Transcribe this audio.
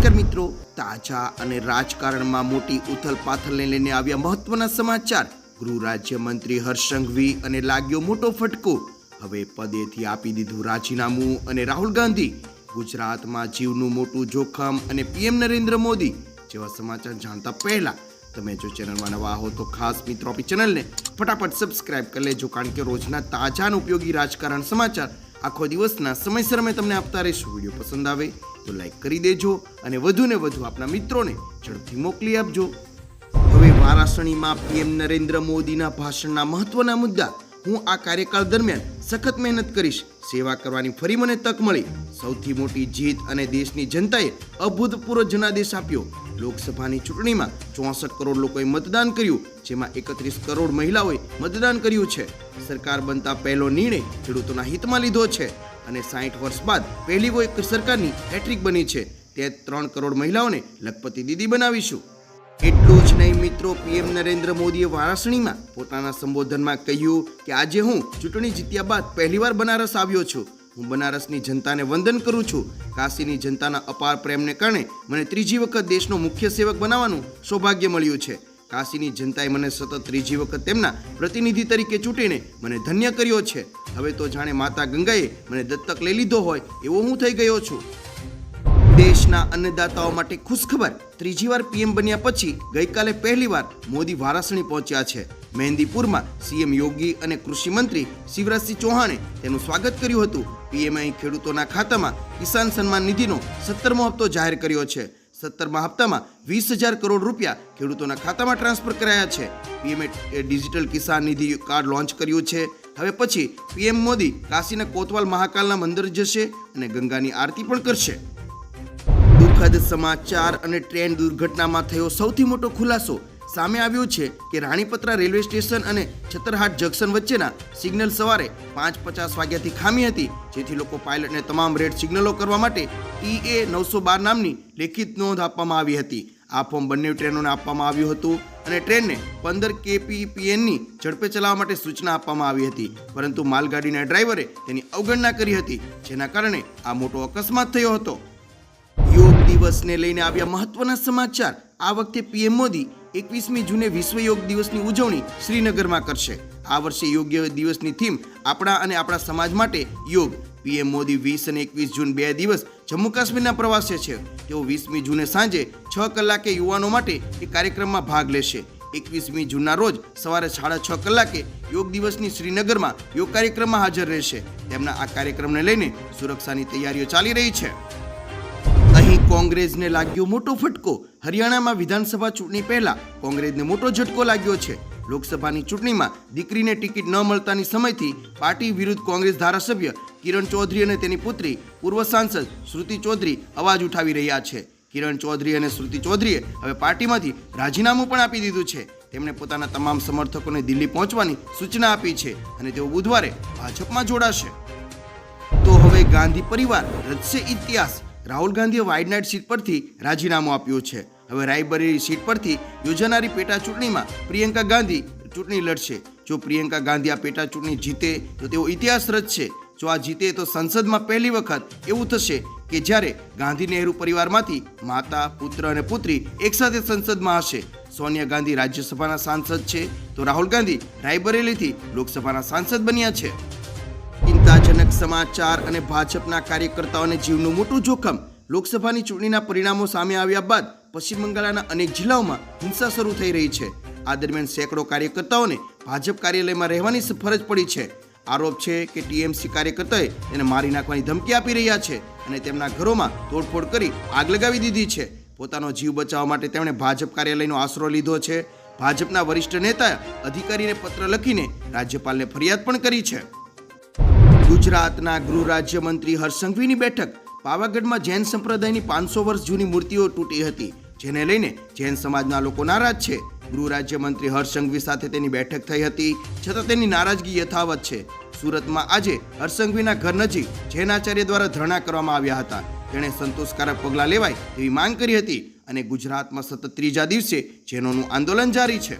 નમસ્કાર મિત્રો. તાજા અને રાજકારણમાં મોટી ઉથલપાથલને લઈને આવ્યા મહત્વના સમાચાર. ગૃહ રાજ્યમંત્રી હર્ષ સંઘવી અને લાગ્યો મોટો ફટકો. હવે પદેથી આપી દીધું રાજીનામું અને રાહુલ ગાંધી. ગુજરાતમાં જીવનું મોટું જોખમ અને પીએમ નરેન્દ્ર મોદી. જેવા સમાચાર જાણતા પહેલા તમે જો ચેનલમાં નવા હો તો ખાસ મિત્રો આપણી ચેનલને ફટાફટ સબસ્ક્રાઇબ કરી લેજો, કારણ કે રોજના તાજા ઉપયોગી રાજકારણ સમાચાર આખો દિવસના સમયસર અમે તમને આપતા રહીશું. વીડિયો પસંદ આવે તો લાઈક કરી દેજો અને વધુ ને વધુ આપના મિત્રોને ઝડપથી મોકલી આપજો. હવે વારાસણીમાં પીએમ નરેન્દ્ર મોદીના ભાષણના મહત્વના મુદ્દા. હું આ કાર્યકાળ દરમિયાન સખત મહેનત કરીશ. સેવા કરવાની ફરી મને તક મળી. સૌથી મોટી જીત અને દેશની જનતાએ અભૂતપૂર્વ જનાદેશ આપ્યો. લોકસભાની ચૂંટણીમાં ચોસઠ કરોડ લોકોએ મતદાન કર્યું, જેમાં એકત્રીસ કરોડ મહિલાઓએ મતદાન કર્યું છે. સરકાર બનતા પહેલો નિર્ણય ખેડૂતોના હિતમાં લીધો છે. અને સાઠ વર્ષ બાદ પહેલી કોઈ સરકારની હેટ્રિક બની છે. તે ત્રણ કરોડ મહિલાઓને લખપતિ દીદી બનાવીશું. એટલું જ નહીં મિત્રો, પીએમ નરેન્દ્ર મોદીએ વારાણસીમાં પોતાના સંબોધનમાં કહ્યું કે આજે હું ચૂંટણી જીત્યા બાદ પહેલીવાર બનારસ આવ્યો છું. હું બનારસની જનતાને વંદન કરું છું. કાશીની જનતાના અપાર પ્રેમને કારણે મને ત્રીજી વખત દેશનો મુખ્ય સેવક બનાવવાનું સૌભાગ્ય મળ્યું છે. કાશીની જનતાએ મને સતત ત્રીજી વખત તેમના પ્રતિનિધિ તરીકે ચૂંટીને મને ધન્ય કર્યો છે. હવે તો જાણે માતા ગંગાએ મને દત્તક લઈ લીધો હોય એવો હું થઈ ગયો છું. દેશના અન્નદાતાઓ માટે ખુશખબર ત્રીજી વાર પીએમ બન્યા પછી ગઈકાલે પહેલીવાર મોદી વારાસણી પહોંચ્યા છે. મહેંદીપુરમાં સીએમ યોગી અને કૃષિ મંત્રી શિવરાજસિંહ ચૌહાણે તેનું સ્વાગત કર્યું હતું. પીએમએ ખેડૂતોના ખાતામાં કિસાન સન્માન નિધિનો સત્તરમો હપ્તો જાહેર કર્યો છે. સત્તરમા હપ્તામાં વીસ હજાર કરોડ રૂપિયા ખેડૂતોના ખાતામાં ટ્રાન્સફર કરાયા છે. પીએમએ digital Kisan Nidhi card launch કર્યું છે. હવે પછી પીએમ મોદી કાશીના કોતવાલ મહાકાલના મંદિર જશે અને ગંગાની આરતી પણ કરશે. દુઃખદ સમાચાર અને ટ્રેન દુર્ઘટનામાં થયો સૌથી મોટો ખુલાસો સામે આવ્યું છે કે રાણીપત્રા રેલવે સ્ટેશન અને છતરહાટ જંકશન વચ્ચેના સિગ્નલ સવારે પાંચ પચાસ વાગ્યાથી ખામી હતી, જેથી લોકો પાયલટને તમામ રેડ સિગ્નલો કરવા માટે ઈએ નવસો બાર નામની લેખિત નોંધ આપવામાં આવી હતી. આ ફોર્મ બંને ટ્રેનોને આપવામાં આવ્યું હતું અને ટ્રેનને પંદર કેપીપીએનની ઝડપે ચલાવવા માટે સૂચના આપવામાં આવી હતી. પરંતુ માલગાડીના ડ્રાઈવરે તેની અવગણના કરી હતી, જેના કારણે આ મોટો અકસ્માત થયો હતો. યોગ દિવસને લઈને આવ્યા મહત્વના સમાચાર. આ વખતે પીએમ મોદી એકવીસમી જૂને વિશ્વ યોગ દિવસની ઉજવણી શ્રીનગરમાં કરશે. આ વર્ષે યોગ્ય દિવસની થીમ આપણા અને આપણા સમાજ માટે યોગ. પીએમ મોદી વીસ અને એકવીસ જૂન બે દિવસ જમ્મુ કાશ્મીરના પ્રવાસે છે. તેઓ વીસમી જૂને સાંજે છ કલાકે યુવાનો માટે એક કાર્યક્રમમાં ભાગ લેશે. એકવીસમી જૂનના રોજ સવારે સાડા છ કલાકે યોગ દિવસની શ્રીનગરમાં યોગ કાર્યક્રમમાં હાજર રહેશે. તેમના આ કાર્યક્રમને લઈને સુરક્ષાની તૈયારીઓ ચાલી રહી છે. અહીં કોંગ્રેસને લાગ્યો મોટો ફટકો. હરિયાણામાં વિધાનસભા ચૂંટણી પહેલા કોંગ્રેસને મોટો ઝટકો લાગ્યો છે. લોકસભાની ચૂંટણીમાં દીકરીને ટિકિટ ન મળતાની સમયથી પાર્ટી વિરુદ્ધ કોંગ્રેસ ધારાસભ્ય કિરણ ચૌધરી અને તેની પુત્રી, પૂર્વ સાંસદ શ્રુતિ ચૌધરી અવાજ ઉઠાવી રહ્યા છે. કિરણ ચૌધરી અને શ્રુતિ ચૌધરીએ હવે પાર્ટીમાંથી રાજીનામું પણ આપી દીધું છે. તેમણે પોતાના તમામ સમર્થકોને દિલ્હી પહોંચવાની સૂચના આપી છે અને તેઓ બુધવારે ભાજપમાં જોડાશે. તો હવે ગાંધી પરિવાર, રચશે ઇતિહાસ. રાહુલ ગાંધીએ વાયનાડ સીટ પરથી રાજીનામું આપ્યું છે. હવે રાયબરેલી સીટ પરથી યોજાનારી પેટા ચૂંટણીમાં પ્રિયંકા ગાંધી ચૂંટણી લડશે. જો પ્રિયંકા ગાંધી આ પેટા ચૂંટણી જીતે, તો તેઓ ઇતિહાસ રચશે જો આ જીતે, તો સંસદમાં પહેલી વખત એવું થશે કે જ્યારે ગાંધી નહેરુ પરિવારમાંથી માતા, પુત્ર અને પુત્રી એકસાથે સંસદમાં હશે. સોનિયા ગાંધી રાજ્યસભાના સાંસદ છે. તો રાહુલ ગાંધી રાયબરેલીથી લોકસભાના સાંસદ બન્યા છે. ચિંતાજનક સમાચાર અને ભાજપના કાર્યકર્તાઓને જીવનું મોટું જોખમ. લોકસભાની ચૂંટણીના પરિણામો સામે આવ્યા બાદ પશ્ચિમ બંગાળના અનેક જિલ્લાઓમાં હિંસા શરૂ થઈ રહી છે. આ દરમિયાન સેંકડો કાર્યકર્તાઓને ભાજપ કાર્યાલયમાં રહેવાની ફરજ પડી છે. આરોપ છે કે ટીએમસી કાર્યકર્તાએ તેને મારી નાખવાની ધમકી આપી રહ્યા છે અને તેમના ઘરોમાં તોડફોડ કરી આગ લગાવી દીધી છે. પોતાનો જીવ બચાવવા માટે તેમણે ભાજપ કાર્યાલયનો આશરો લીધો છે. ભાજપના વરિષ્ઠ નેતા અધિકારીને પત્ર લખીને રાજ્યપાલને ફરિયાદ પણ કરી છે. ગુજરાતના ગૃહ રાજ્યમંત્રી હર્ષંઘવીની બેઠક. પાવાગઢમાં જૈન સંપ્રદાયની પાંચસો વર્ષ જૂની મૂર્તિઓ તૂટી હતી, જેને લઈને જૈન સમાજના લોકો નારાજ છે. ગૃહ રાજ્યમંત્રી હર્ષંઘવી સાથે તેની બેઠક થઈ હતી, છતાં તેની નારાજગી યથાવત છે. સુરતમાં આજે હરસંઘવીના ઘર નજીક જૈન આચાર્ય દ્વારા ધરણા કરવામાં આવ્યા હતા. તેણે સંતોષકારક પગલાં લેવાય તેવી માંગ કરી હતી અને ગુજરાતમાં સતત ત્રીજા દિવસે જૈનોનું આંદોલન જારી છે.